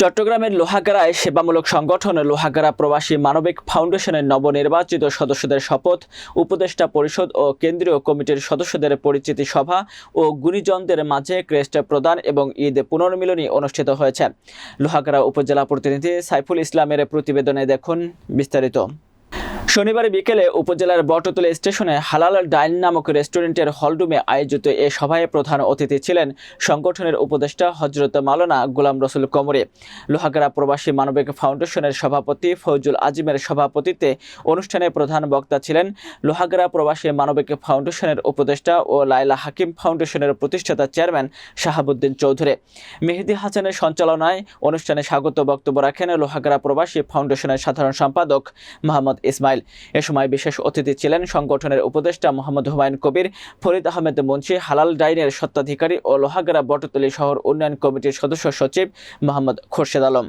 চট্টগ্রামের লোহাগাড়ায় সেবামূলক সংগঠন লোহাগাড়া প্রবাসী মানবিক ফাউন্ডেশনের নবনির্বাচিত সদস্যদের শপথ, উপদেষ্টা পরিষদ ও কেন্দ্রীয় কমিটির সদস্যদের পরিচিতি সভা ও গুণীজনদের মাঝে ক্রেস্ট প্রদান এবং ঈদ পুনর্মিলনী অনুষ্ঠিত হয়েছে। লোহাগাড়া উপজেলা প্রতিনিধি সাইফুল ইসলামের প্রতিবেদনে দেখুন বিস্তারিত। শনিবার বিকেলে উপজেলার বটতলা স্টেশনে হালাল ডাইন নামক রেস্টুরেন্টের হলরুমে আয়োজিত এ সভায় প্রধান অতিথি ছিলেন সংগঠনের উপদেষ্টা হজরত মাওলানা গোলাম রসুল কমরে। লোহাগাড়া প্রবাসী মানবিক ফাউন্ডেশনের সভাপতি ফৌজুল আজিমের সভাপতিত্বে অনুষ্ঠানে প্রধান বক্তা ছিলেন লোহাগাড়া প্রবাসী মানবিক ফাউন্ডেশনের উপদেষ্টা ও লাইলা হাকিম ফাউন্ডেশনের প্রতিষ্ঠাতা চেয়ারম্যান শাহাবুদ্দিন চৌধুরী। মেহেদি হাসানের সঞ্চালনায় অনুষ্ঠানে স্বাগত বক্তব্য রাখেন লোহাগাড়া প্রবাসী ফাউন্ডেশনের সাধারণ সম্পাদক মোহাম্মদ ইসমাইল। এ সময় বিশেষ অতিথি ছিলেন সংগঠনের উপদেষ্টা মোহাম্মদ হুমায়ুন কবির, ফরিদ আহমেদ মুন্সি, হালাল ডাইনের স্বত্বাধিকারী ও লোহাগড়া বটতলী শহর উন্নয়ন কমিটির সদস্য সচিব মোহাম্মদ খোরশেদ আলম।